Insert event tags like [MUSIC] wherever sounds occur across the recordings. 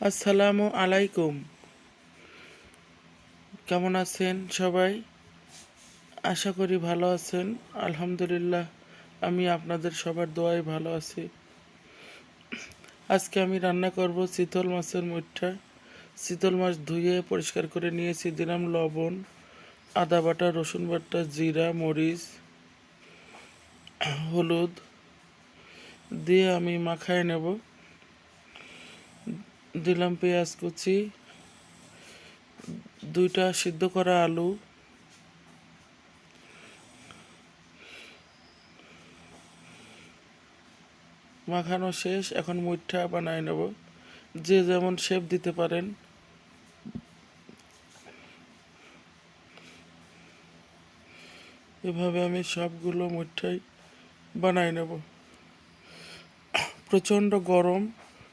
আসসালামু আলাইকুম। কেমন আছেন সবাই? আশা করি ভালো আছেন। আলহামদুলিল্লাহ, আমি আপনাদের সবার দোয়ায় ভালো আছি। আজকে আমি রান্না করব চিতল মাছের মুঠা চিতল মাছ ধুয়ে পরিষ্কার করে নিয়েছি। দিলাম লবণ, আদা বাটা, রসুন বাটা, জিরা, মরিচ, হলুদ দিয়ে আমি মাখায় নেব। দিলাম পেঁয়াজ কুচি, দুইটা সিদ্ধ করা আলু, মাখানো শেষ, এখন মুঠা বানায় নেব। যে যেমন শেপ দিতে পারেন। এভাবে আমি সবগুলো মুঠাই বানায় নেব। প্রচণ্ড গরম।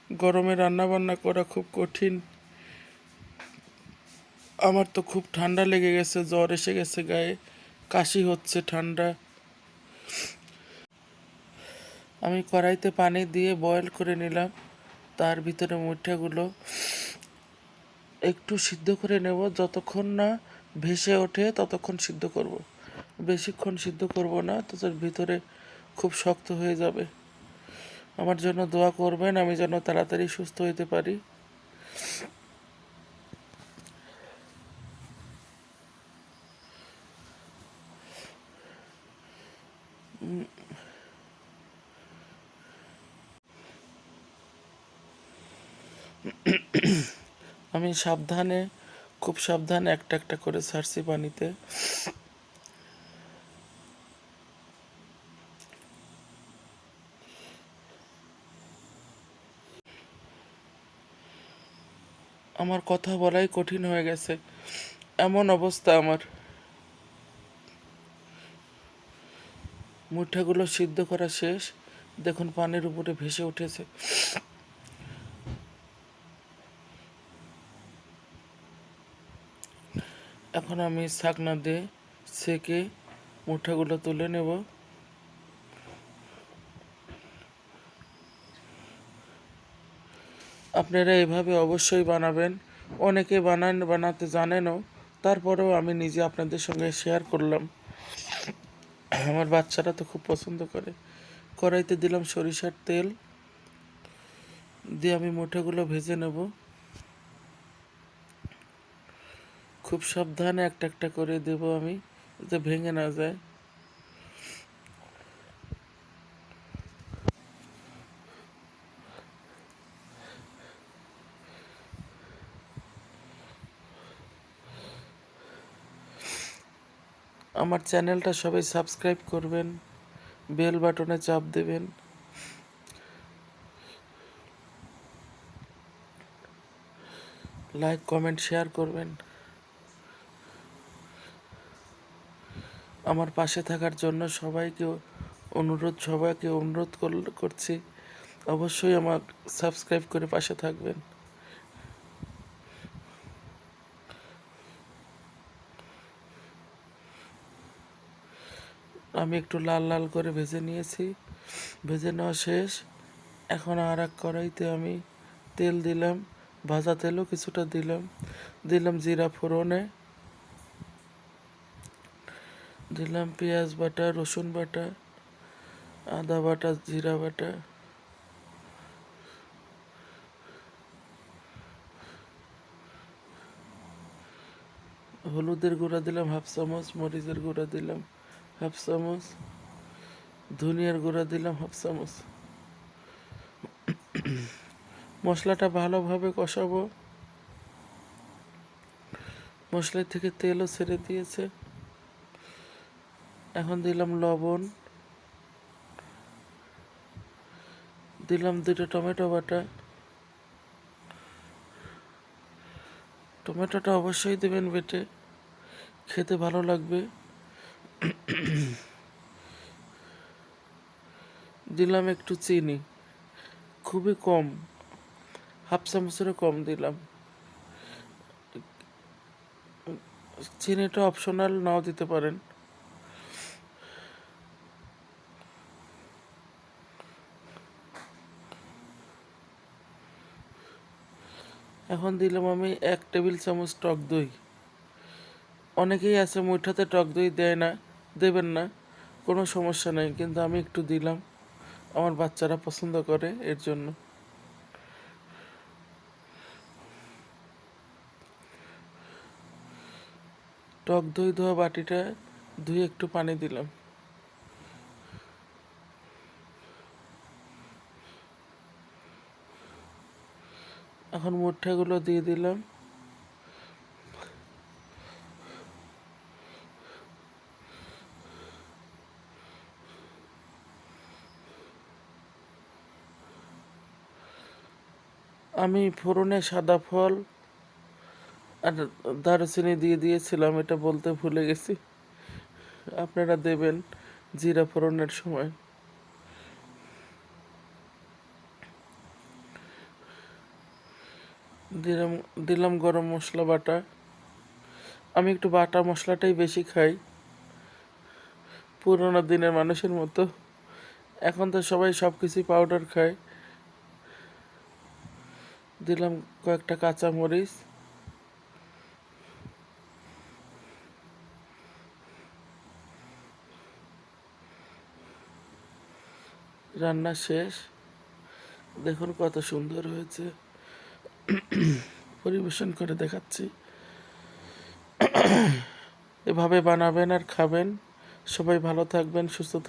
গরমে রান্না বান্না করা খুব কঠিন। আমার তো খুব ঠান্ডা লেগে গেছে, জ্বর এসে গেছে, গায়ে কাশি হচ্ছে ঠান্ডা। আমি কড়াইতে পানি দিয়ে বয়েল করে নিলাম, তার ভিতরে মুঠাগুলো একটু সিদ্ধ করে নেব, যতক্ষণ না ভেসে ওঠে ততক্ষণ সিদ্ধ করব। বেশিক্ষণ সিদ্ধ করব না তো তার ভিতরে খুব শক্ত হয়ে যাবে। আমার জন্য দোয়া করবেন, আমি যেন তাড়াতাড়ি সুস্থ হইতে পারি। আমি সাবধানে, খুব সাবধানে একটা একটা করে ছাড়ছি পানিতে। আমার কথা বলাই কঠিন হয়ে গেছে। এমন অবস্থা আমার। মুঠাগুলো সিদ্ধ করা শেষ। দেখুন, পানির উপরে ভেসে উঠেছে। এখন আমি শাকনা দিয়ে সেকে মুঠাগুলো তুলে নেব। আপনারা এভাবে অবশ্যই বানাবেন। অনেকে বানান, বানাতে জানেনও। তারপরেও আমি নিজে আপনাদের সঙ্গে শেয়ার করলাম। আমার বাচ্চারা তো খুব পছন্দ করে। কড়াইতে দিলাম সরিষার তেল। দিয়ে আমি মুঠাগুলো ভেজে নেব। খুব সাবধানে একটা একটা করে দেব আমি, যাতে ভেঙে না যায়। আমার চ্যানেলটা সবাই সাবস্ক্রাইব করবেন, বেল বাটনে চাপ দেবেন। লাইক, কমেন্ট, শেয়ার করবেন। আমার পাশে থাকার জন্য সবাইকে অনুরোধ সবাইকে অনুরোধ করছি। অবশ্যই আমার সাবস্ক্রাইব করে পাশে থাকবেন। আমি একটু লাল লাল করে ভেজে নিয়েছি। ভেজে নেওয়া শেষ। এখন আর এক কড়াইতে আমি তেল দিলাম, ভাজা তেলও কিছুটা দিলাম। দিলাম জিরা ফোড়নে। দিলাম পেঁয়াজ বাটা, রসুন বাটা, আদা বাটা, জিরা বাটা। হলুদের গুঁড়া দিলাম, হাফ চামচ, মরিচের গুঁড়া দিলাম। হাফ চামচ ধনিয়ার গুঁড়া দিলাম হাফ চামচ মশলাটা ভালোভাবে কষাবো। মশলা থেকে তেলও ছেড়ে দিয়েছে। এখন দিলাম লবণ। দিলাম দুটো টমেটো বাটা। টমেটোটা অবশ্যই দেবেন বেটে। খেতে ভালো লাগবে। [COUGHS] দিলাম একটু চিনি। খুবই কম, হাফ চামচেরও কম দিলাম। চিনিটা অপশনাল নাও দিতে পারেন। এখন দিলাম আমি এক টেবিল চামচ টক দই। অনেকেই আছে মুঠাতে টক দই দেয় না। দেবেন না, কোনো সমস্যা নেই, কিন্তু আমি একটু দিলাম। আমার বাচ্চারা পছন্দ করে এর জন্য। টক দই ধোয়া বাটিটা ধুয়ে একটু পানি দিলাম। এখন মুঠাগুলো দিয়ে দিলাম। আমি ফোড়নে সাদা ফল আর দারুচিনি দিয়ে দিয়েছিলাম, এটা বলতে ভুলে গেছি। আপনারা দেবেন জিরা ফোড়নের সময়। দিলাম দিলাম গরম মশলা বাটা। আমি একটু বাটা মশলাটাই বেশি খাই। পুরোনো দিনের মানুষের মতো। এখন তো সবাই সব কিছুই পাউডার খায়। দিলাম কয়েকটা কাঁচা মরিচ। রান্না শেষ। দেখুন কত সুন্দর হয়েছে। পরিবেশন করে দেখাচ্ছি। এভাবে বানাবেন আর খাবেন। সবাই ভালো থাকবেন, সুস্থ